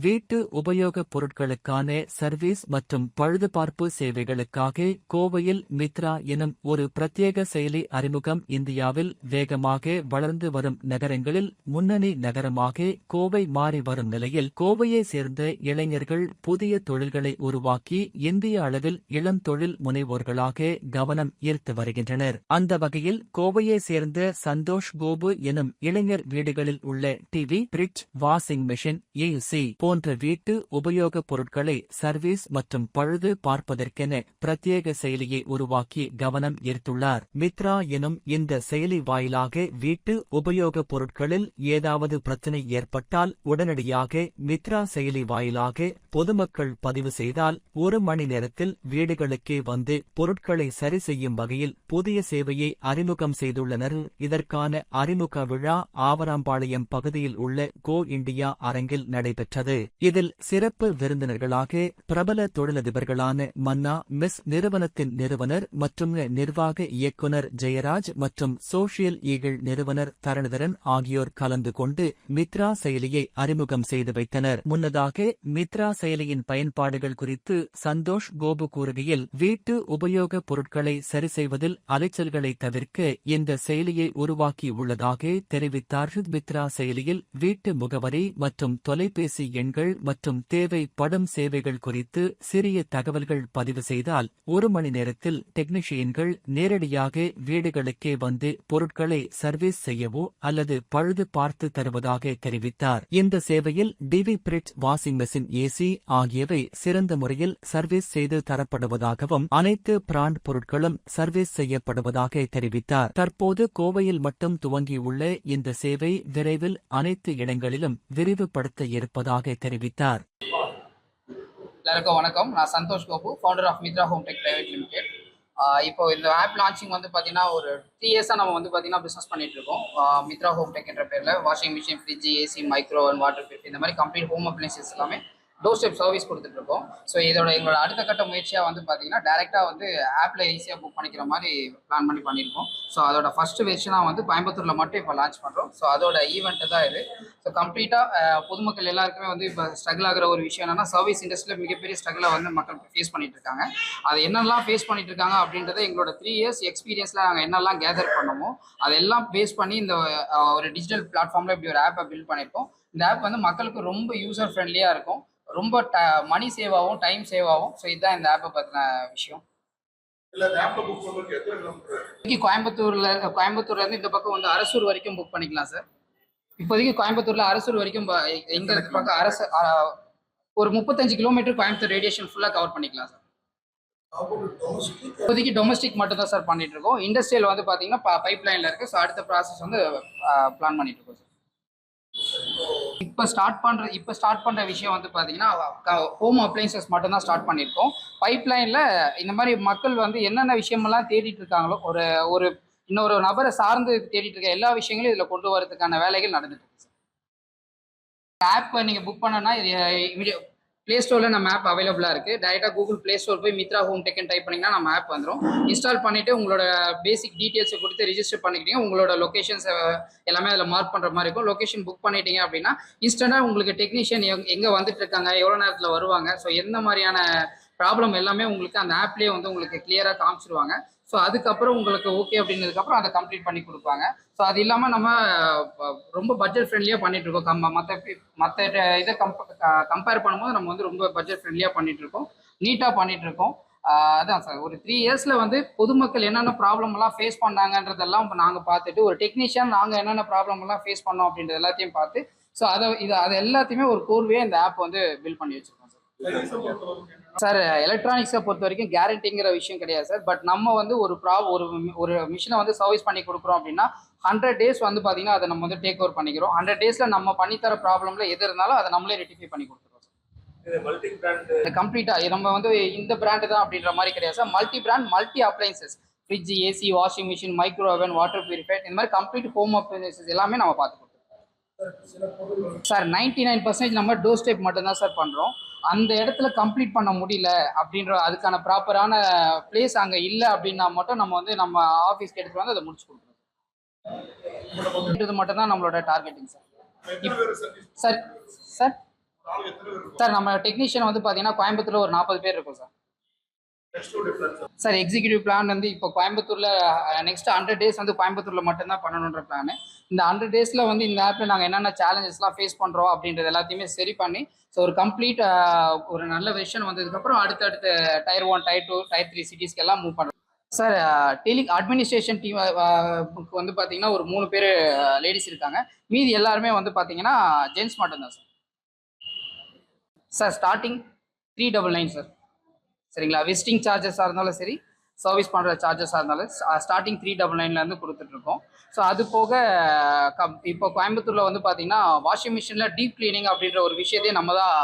வீட்டு உபயோகப் பொருட்களுக்கான சர்வீஸ் மற்றும் பழுதுபார்ப்பு சேவைகளுக்காக கோவையில் மித்ரா எனும் ஒரு பிரத்யேக செயலி அறிமுகம் இந்தியாவில் வேகமாக வளர்ந்து வரும் நகரங்களில் முன்னணி நகரமாக கோவை மாறி வரும் நிலையில் கோவையை சேர்ந்த இளைஞர்கள் புதிய தொழில்களை உருவாக்கி இந்திய அளவில் இளம் தொழில் முனைவோர்களாக கவனம் ஈர்த்து வருகின்றனர். அந்த வகையில் கோவையை சேர்ந்த சந்தோஷ் கோபு எனும் இளைஞர் வீடுகளில் உள்ள TV fridge washing machine AC போன்ற வீட்டு உபயோகப் பொருட்களை சர்வீஸ் மற்றும் பழுது பார்ப்பதற்கென பிரத்யேக செயலியை உருவாக்கி கவனம் ஈர்த்துள்ளார். மித்ரா எனும் இந்த செயலி வாயிலாக வீட்டு உபயோகப் பொருட்களில் ஏதாவது பிரச்சனை ஏற்பட்டால் உடனடியாக மித்ரா செயலி வாயிலாக பொதுமக்கள் பதிவு செய்தால் ஒரு மணி நேரத்தில் வீடுகளுக்கே வந்து பொருட்களை சரி செய்யும் வகையில் புதிய சேவையை அறிமுகம் செய்துள்ளனர். இதற்கான அறிமுக விழா ஆவராம்பாளையம் பகுதியில் உள்ள கோ இண்டியா அரங்கில் நடைபெற்றது. இதில் சிறப்பு விருந்தினர்களாக பிரபல தொழிலதிபர்களான மன்னா மிஸ் நிறுவனத்தின் நிறுவனர் மற்றும் நிர்வாக இயக்குனர் ஜெயராஜ் மற்றும் சோஷியல் ஈகிள் நிறுவனர் தரணிதரன் ஆகியோர் கலந்து கொண்டு மித்ரா செயலியை அறிமுகம் செய்து வைத்தனர். முன்னதாக மித்ரா செயலியின் பயன்பாடுகள் குறித்து சந்தோஷ் கோபு கூறுகையில் வீட்டு உபயோகப் பொருட்களை சரி செய்வதில் அலைச்சல்களை தவிர்க்க இந்த செயலியை உருவாக்கியுள்ளதாக தெரிவித்தார். மித்ரா செயலியில் வீட்டு முகவரி மற்றும் தொலைபேசி எண் எண்கள் மற்றும் படும் சேவைகள் குறித்து சிறிய தகவல்கள் பதிவு செய்தால் ஒரு மணி நேரத்தில் டெக்னீஷியன்கள் நேரடியாக வீடுகளுக்கே வந்து பொருட்களை சர்வீஸ் செய்யவோ அல்லது பழுது பார்த்து தருவதாக தெரிவித்தார். இந்த சேவையில் TV fridge washing machine AC ஆகியவை சிறந்த முறையில் சர்வீஸ் செய்து தரப்படுவதாகவும் அனைத்து பிராண்ட் பொருட்களும் சர்வீஸ் செய்யப்படுவதாக தெரிவித்தார். தற்போது கோவையில் மட்டும் துவங்கியுள்ள இந்த சேவை விரைவில் அனைத்து இடங்களிலும் விரிவுபடுத்த இருப்பதாக தெரிவித்தார். எல்லாருக்கும் வணக்கம். நான் Santhosh Gopu founder of Mitra home tech private limited இப்போ இந்த ஆப் லான்ச்சிங் வந்து பார்த்தீங்கன்னா ஒரு த்ரீ இயர்ஸாக நம்ம வந்து பார்த்தீங்கன்னா பிஸ்னஸ் பண்ணிட்டு இருக்கோம். மித்ரா ஹோம் டெக் என்ற பேரில் washing machine fridge AC micro and water purify இந்த மாதிரி கம்ப்ளீட் ஹோம் அப்ளைன்சஸ் எல்லாமே டோர் ஸ்டெப் சர்வீஸ் கொடுத்துட்டு இருக்கோம் ஸோ இதோட எங்களோட அடுத்த கட்ட முயற்சியாக வந்து பார்த்தீங்கன்னா டேரெக்டாக வந்து ஆப்பில் ஈஸியாக புக் பண்ணிக்கிற மாதிரி பிளான் பண்ணி பண்ணியிருக்கோம். ஸோ அதோட ஃபர்ஸ்ட் வெர்ஷனாக வந்து கோயம்புத்தூரில் மட்டும் இப்போ லான்ச் பண்ணுறோம் ஸோ அதோட ஈவெண்ட்டு தான் இது. ஸோ கம்ப்ளீட்டாக பொதுமக்கள் எல்லாருக்குமே வந்து இப்போ ஸ்ட்ரகிள் ஆகிற ஒரு விஷயம் என்னன்னா சர்வீஸ் இண்டஸ்ட்ரியில் மிகப்பெரிய ஸ்ட்ரகிளை வந்து மக்கள் ஃபேஸ் பண்ணிட்டு இருக்காங்க. அது என்னெல்லாம் ஃபேஸ் பண்ணிட்டு இருக்காங்க அப்படின்றத எங்களோட த்ரீ இயர்ஸ் எக்ஸ்பீரியன்ஸில் நாங்கள் என்னெல்லாம் கேதர் பண்ணமோ அதெல்லாம் பேஸ் பண்ணி இந்த ஒரு டிஜிட்டல் பிளாட்ஃபார்மில் இப்படி ஒரு ஆப்பை பில்ட் பண்ணியிருக்கோம். இந்த ஆப் வந்து மக்களுக்கு ரொம்ப யூசர் ஃப்ரெண்ட்லியாக இருக்கும். ரொம்ப ட மணி சேவ் ஆகும் டைம் சேவ் ஆகும் ஸோ இதுதான் இந்த ஆப்பை பற்றின விஷயம். இப்போதைக்கு கோயம்புத்தூர்ல கோயம்புத்தூர்ல இருந்து இந்த பக்கம் வந்து அரசூர் வரைக்கும் புக் பண்ணிக்கலாம் சார் இப்போதைக்கு கோயம்புத்தூர்ல அரசூர் வரைக்கும் எங்க பக்கம் அரசு ஒரு முப்பத்தஞ்சு கிலோமீட்டர் கோயம்புத்தூர் ரேடியேஷன் ஃபுல்லாக கவர் பண்ணிக்கலாம் சார் இப்போதைக்கு டொமஸ்டிக் மட்டும் தான் சார் பண்ணிட்டு இருக்கோம். இண்டஸ்ட்ரியல் வந்து பார்த்தீங்கன்னா பைப் லைன்ல இருக்கு. ஸோ அடுத்த ப்ராசஸ் வந்து பிளான் பண்ணிட்டு இருக்கோம் சார் இப்போ ஸ்டார்ட் பண்ணுற இப்போ ஸ்டார்ட் பண்ணுற விஷயம் வந்து பார்த்தீங்கன்னா ஹோம் அப்ளைன்சஸ் மட்டும்தான் ஸ்டார்ட் பண்ணியிருக்கோம் பைப் இந்த மாதிரி மக்கள் வந்து என்னென்ன விஷயமெல்லாம் தேடிட்டு இருக்காங்களோ ஒரு ஒரு இன்னொரு நபரை சார்ந்து தேடிட்டு இருக்க எல்லா விஷயங்களும் இதில் கொண்டு வரதுக்கான வேலைகள் நடந்துட்டு இருக்கு ஆப் நீங்கள் புக் பண்ணனா ப்ளே ஸ்டோரில் நம்ம ஆப் அவைலபிளாக இருக்குது டைரெக்டாக கூகுள் ப்ளே ஸ்டோர் போய் மித்ரா ஹோம் டெக்கன் டைப் பண்ணிங்கன்னா நம்ம ஆப் வந்துடும் இன்ஸ்டால் பண்ணிவிட்டு உங்களோட பேசிக் டீட்டெயில்ஸை கொடுத்து ரிஜிஸ்டர் பண்ணிக்கிட்டீங்க. உங்களோட லொக்கேஷன்ஸ் எல்லாமே அதில் மார்க் பண்ணுற மாதிரி இருக்கும். லொக்கேஷன் புக் பண்ணிட்டீங்க அப்படின்னா இன்ஸ்டண்ட்டாக உங்களுக்கு டெக்னீஷியன் எங்கே வந்துட்டு இருக்காங்க எவ்வளோ நேரத்தில் வருவாங்க. ஸோ எந்த மாதிரியான ப்ராப்ளம் எல்லாமே உங்களுக்கு அந்த ஆப்லேயே வந்து உங்களுக்கு கிளியராக காமிச்சிருவாங்க. ஸோ அதுக்கப்புறம் உங்களுக்கு ஓகே அப்படின்னதுக்கப்புறம் அதை கம்ப்ளீட் பண்ணி கொடுப்பாங்க. ஸோ அது இல்லாமல் நம்ம ரொம்ப பட்ஜெட் ஃப்ரெண்ட்லியாக பண்ணிட்டு இருக்கோம். கம் மற்ற மற்ற இதை கம்ப கம்பேர் பண்ணும்போது நம்ம வந்து ரொம்ப பட்ஜெட் ஃப்ரெண்ட்லியாக பண்ணிட்டு இருக்கோம். நீட்டாக பண்ணிட்டு இருக்கோம். அதான் சார் ஒரு த்ரீ இயர்ஸில் வந்து பொதுமக்கள் என்னென்ன ப்ராப்ளம்லாம் ஃபேஸ் பண்ணாங்கன்றதெல்லாம் இப்போ நாங்கள் பார்த்துட்டு ஒரு டெக்னீஷியன் நாங்கள் என்னென்ன ப்ராப்ளம்லாம் ஃபேஸ் பண்ணோம் அப்படின்றது எல்லாத்தையும் பார்த்து ஸோ அதை இது அது எல்லாத்தையுமே ஒரு கோர்வையாக இந்த ஆப் வந்து பில்ட் பண்ணி வச்சுருக்கோம். சார் எலக்ட்ரானிக்ஸை பொறுத்த வரைக்கும் கேரண்டிங்கிற விஷயம் கிடையாது சார். பட் நம்ம வந்து ஒரு ப்ரா ஒரு ஒரு மிஷினை வந்து சர்வீஸ் பண்ணி கொடுக்குறோம் அப்படின்னா ஹண்ட்ரட் டேஸ் வந்து பார்த்தீங்கன்னா அதை நம்ம வந்து டேக் ஓவர் பண்ணிக்கிறோம். ஹண்ட்ரட் டேஸில் நம்ம பண்ணித்தர ப்ராப்ளம்ல எது இருந்தாலும் அதை நம்மளே ரெட்டிஃபை பண்ணி கொடுத்துருவோம் கம்ப்ளீட்டாக நம்ம வந்து இந்த பிராண்டு தான் அப்படின்ற மாதிரி கிடையாது sir. Multi brand multi appliances fridge AC washing machine micro oven water purify இந்த மாதிரி கம்ப்ளீட் ஹோம் அப்ளைன்சஸ் எல்லாமே நம்ம பார்த்து கொடுத்துருக்கோம் சார் நைன்டி நைன் பர்சன்டேஜ் நம்ம டோர் ஸ்டெப் மட்டும் தான் சார் பண்ணுறோம் அந்த இடத்துல கம்ப்ளீட் பண்ண முடியல அப்படின்ற அதுக்கான ப்ராப்பரான பிளேஸ் அங்கே இல்லை அப்படின்னா மட்டும் நம்ம வந்து நம்ம ஆஃபீஸ்க்கு எடுத்துட்டு வந்து அதை முடிச்சு கொடுக்குறோம் இது மட்டும் தான் நம்மளோட targeting sir sir sir sir நம்ம டெக்னீஷியன் வந்து பார்த்தீங்கன்னா கோயம்புத்தூர்ல ஒரு நாற்பது பேர் இருக்கும் சார் சார் எக்ஸிக்யூட்டிவ் பிளான் வந்து இப்போ கோயம்புத்தூர்ல நெக்ஸ்ட் ஹண்ட்ரட் டேஸ் வந்து கோயம்புத்தூர்ல மட்டும்தான் பண்ணணுன்ற பிளான் இந்த ஹண்ட்ரட் டேஸில் வந்து இந்த ஆப்பில் நாங்கள் என்னென்ன சேலஞ்சஸ்லாம் ஃபேஸ் பண்ணுறோம் அப்படின்றது எல்லாத்தையுமே சரி பண்ணி ஸோ ஒரு கம்ப்ளீட் ஒரு நல்ல வெர்ஷன் வந்ததுக்கப்புறம் அடுத்தடுத்த tier one tier two tier three சிட்டிஸ்க்கு எல்லாம் மூவ் பண்ணுறோம் சார் டெலி அட்மினிஸ்ட்ரேஷன் டீம் வந்து பார்த்தீங்கன்னா ஒரு மூணு பேர் லேடிஸ் இருக்காங்க. மீதி எல்லாருமே வந்து பார்த்தீங்கன்னா ஜென்ஸ் மட்டும்தான் sir sir starting three double nine sir சரிங்களா? விசிட்டிங் சார்ஜஸாக இருந்தாலும் சரி சர்வீஸ் பண்ணுற சார்ஜஸாக இருந்தாலும் ஸ்டார்டிங் த்ரீ டபுள் நைன்லேருந்து கொடுத்துட்ருக்கோம். ஸோ அது போக கம் இப்போ கோயம்புத்தூரில் வந்து பார்த்தீங்கன்னா வாஷிங் மிஷினில் டீப் க்ளீனிங் அப்படின்ற ஒரு விஷயத்தையே நம்ம தான்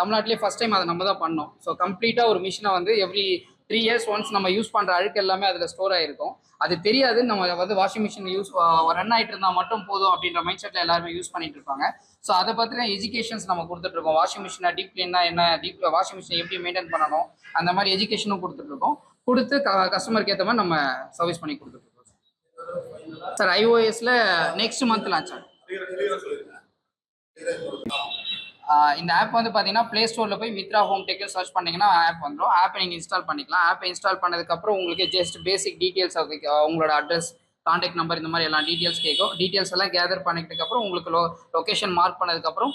தமிழ்நாட்டிலே ஃபஸ்ட் டைம் அதை நம்ம தான் பண்ணோம். ஸோ கம்ப்ளீட்டாக ஒரு மிஷினை வந்து எவ்ரி த்ரீ இயர்ஸ் ஒன்ஸ் நம்ம யூஸ் பண்ணுற அழுக்கு எல்லாமே அதில் ஸ்டோர் ஆகிருக்கும் அது தெரியாது நம்ம வந்து வாஷிங் மிஷின் யூஸ் ரன் ஆகிட்டு இருந்தால் மட்டும் போதும் அப்படின்ற மைண்ட் செட்டில் எல்லாருமே யூஸ் பண்ணிட்டு இருப்பாங்க. ஸோ அதை பற்றின எஜுகேஷன்ஸ் நம்ம கொடுத்துட்ருக்கோம். வாஷிங் மிஷினை டீப் க்ளீனாக என்ன டீப் வாஷிங் மிஷினை எப்படி மெயின்டைன் பண்ணணும் அந்த மாதிரி எஜுகேஷனும் கொடுத்துட்ருக்கோம். கொடுத்து க கஸ்டமருக்கு ஏற்ற மாதிரி நம்ம சர்வீஸ் பண்ணி கொடுத்துட்ருக்கோம் சார் ஐஓஎஸில் நெக்ஸ்ட் மந்த் லான்ச் ஆகும். இந்த ஆப் வந்து பார்த்தீங்கன்னா ப்ளே ஸ்டோரில் போய் மித்ரா ஹோம் டெக்னு சர்ச் பண்ணீங்கன்னா ஆப் வந்துடும் ஆப்பை நீங்கள் இன்ஸ்டால் பண்ணிக்கலாம். ஆப்பை இன்ஸ்டால் பண்ணதுக்கப்புறம் உங்களுக்கு ஜஸ்ட் பேசிக் டீட்டெயில்ஸ் உங்களோட அட்ரஸ் காண்டாக்ட் நம்பர் இந்த மாதிரி எல்லா டீட்டெயில்ஸ் கேட்கும் டீட்டெயில்ஸ் எல்லாம் கேதர் பண்ணிக்கிட்டதுக்கப்புறம் உங்களுக்கு லொ லொக்கேஷன் மார்க் பண்ணதுக்கப்புறம்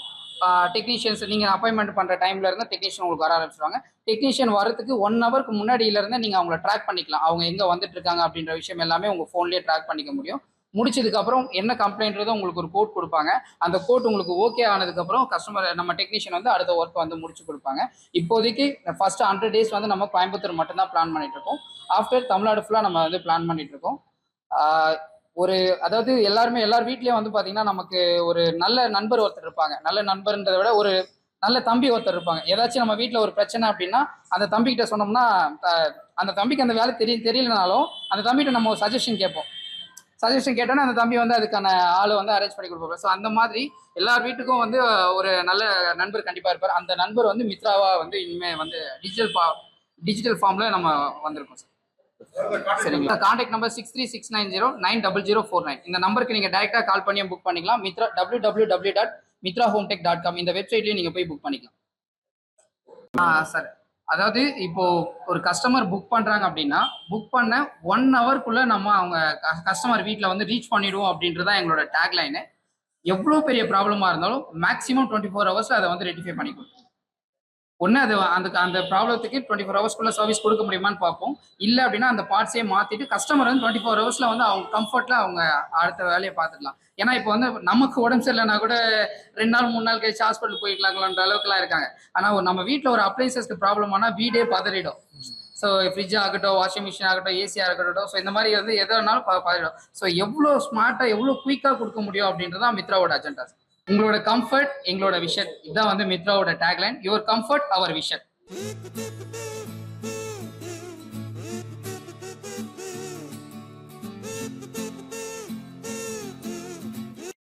டெக்னீஷியன்ஸ் நீங்கள் அப்பாயின்மெண்ட் பண்ணுற டைமில் இருந்து டெக்னீஷியன் உங்களுக்கு வர ஆரம்பிச்சிருவாங்க. டெக்னீஷியன் வரதுக்கு ஒன் ஹவருக்கு முன்னாடியிலேருந்து நீங்கள் அவங்கள ட்ராக் பண்ணிக்கலாம். அவங்க எங்கே வந்துட்டு இருக்காங்க அப்படின்ற விஷயம் எல்லாமே உங்கள் ஃபோன்லேயே ட்ராக் பண்ணிக்க முடியும். முடிச்சதுக்கப்புறம் என்ன கம்ப்ளைண்ட்றதோ உங்களுக்கு ஒரு கோட் கொடுப்பாங்க. அந்த கோட் உங்களுக்கு ஓகே ஆனதுக்கப்புறம் கஸ்டமர் நம்ம டெக்னீஷியன் வந்து அடுத்த ஒர்க் வந்து முடிச்சு கொடுப்பாங்க. இப்போதைக்கு ஃபர்ஸ்ட் ஹண்ட்ரட் டேஸ் வந்து நம்ம கோயம்புத்தூர் மட்டும்தான் பிளான் பண்ணிட்டு இருக்கோம். ஆஃப்டர் தமிழ்நாடு ஃபுல்லாக நம்ம வந்து பிளான் பண்ணிட்டு இருக்கோம். ஒரு அதாவது எல்லாருமே எல்லார் வீட்லயும் வந்து பாத்தீங்கன்னா நமக்கு ஒரு நல்ல நண்பர் ஒருத்தர் இருப்பாங்க. நல்ல நண்பர்ன்றதை விட ஒரு நல்ல தம்பி ஒருத்தர் இருப்பாங்க. ஏதாச்சும் நம்ம வீட்டில் ஒரு பிரச்சனை அப்படின்னா அந்த தம்பி கிட்ட சொன்னோம்னா அந்த தம்பிக்கு அந்த வேலை தெரிய தெரியலனாலும் அந்த தம்பிகிட்ட நம்ம ஒரு சஜஷன் கேட்போம். சஜஷன் கேட்டோன்னா அந்த தம்பி வந்து அதுக்கான ஆளை வந்து அரேஞ்ச் பண்ணி கொடுப்பாங்க ஸோ அந்த மாதிரி எல்லார் வீட்டுக்கும் வந்து ஒரு நல்ல நண்பர் கண்டிப்பாக இருப்பார். அந்த நண்பர் வந்து மித்ராவா வந்து இனிமே வந்து டிஜிட்டல் ஃபா டிஜிட்டல் ஃபார்மில் நம்ம வந்திருக்கோம் சார் சரிங்களா? Contact number six three six nine zero nine double zero four nine இந்த நம்பருக்கு நீங்கள் டேரெக்டாக கால் பண்ணியும் புக் பண்ணிக்கலாம். Mitra W W W dot Mitra home tech dot com இந்த வெப்சைட்லேயும் நீங்கள் போய் புக் பண்ணிக்கலாம். ஆ சார் அதாவது இப்போ ஒரு கஸ்டமர் புக் பண்ணுறாங்க அப்படின்னா புக் பண்ண ஒன் ஹவர்க்குள்ளே நம்ம அவங்க கஸ்டமர் வீட்டில் வந்து ரீச் பண்ணிடுவோம் அப்படின்றது தான் எங்களோட டேக்லைனு எவ்வளோ பெரிய ப்ராப்ளமாக இருந்தாலும் மேக்ஸிமம் டுவெண்ட்டி ஃபோர் ஹவர்ஸில் அதை வந்து ரெட்டிஃபை பண்ணி கொடுத்துருவோம் ஒன்று அது அந்த அந்த ப்ராப்ளத்துக்கு டுவெண்ட்டி ஃபோர் ஹவர்ஸ்க்குள்ளே சர்வீஸ் கொடுக்க முடியுமான்னு பார்ப்போம். இல்லை அப்படின்னா அந்த பார்ட்ஸே மாற்றிட்டு கஸ்டமர் வந்து டுவெண்ட்டி ஃபோர் ஹவர்ஸில் வந்து அவங்க கம்ஃபர்ட்டில் அவங்க அடுத்த வேலையை பார்த்துக்கலாம். ஏன்னா இப்போ வந்து நமக்கு உடம்பு சரியில்லைனா கூட ரெண்டு நாள் மூணு நாள் கழிச்சு ஹாஸ்பிட்டல் போயிக்கலாங்களான்ற அளவுக்குலாம் இருக்காங்க. ஆனால் நம்ம வீட்டில் ஒரு அப்ளைன்சஸ்க்கு ப்ராப்ளம் ஆனால் வீடே பதறிடும். ஸோ ஃப்ரிட்ஜ் ஆகட்டும் வாஷிங் மிஷின் ஆகட்டும் ஏசியாக இருக்கட்டும் ஸோ இந்த மாதிரி வந்து எதை பதறிடும். ஸோ எவ்வளோ ஸ்மார்ட்டாக எவ்வளோ குயிக்காக கொடுக்க முடியும் அப்படின்றது தான் மித்ராவோட அஜெண்டா உங்களோட கம்ஃபர்ட் எங்களோட விஷன் இதுதான் வந்து மித்ராவோட tagline your comfort our vision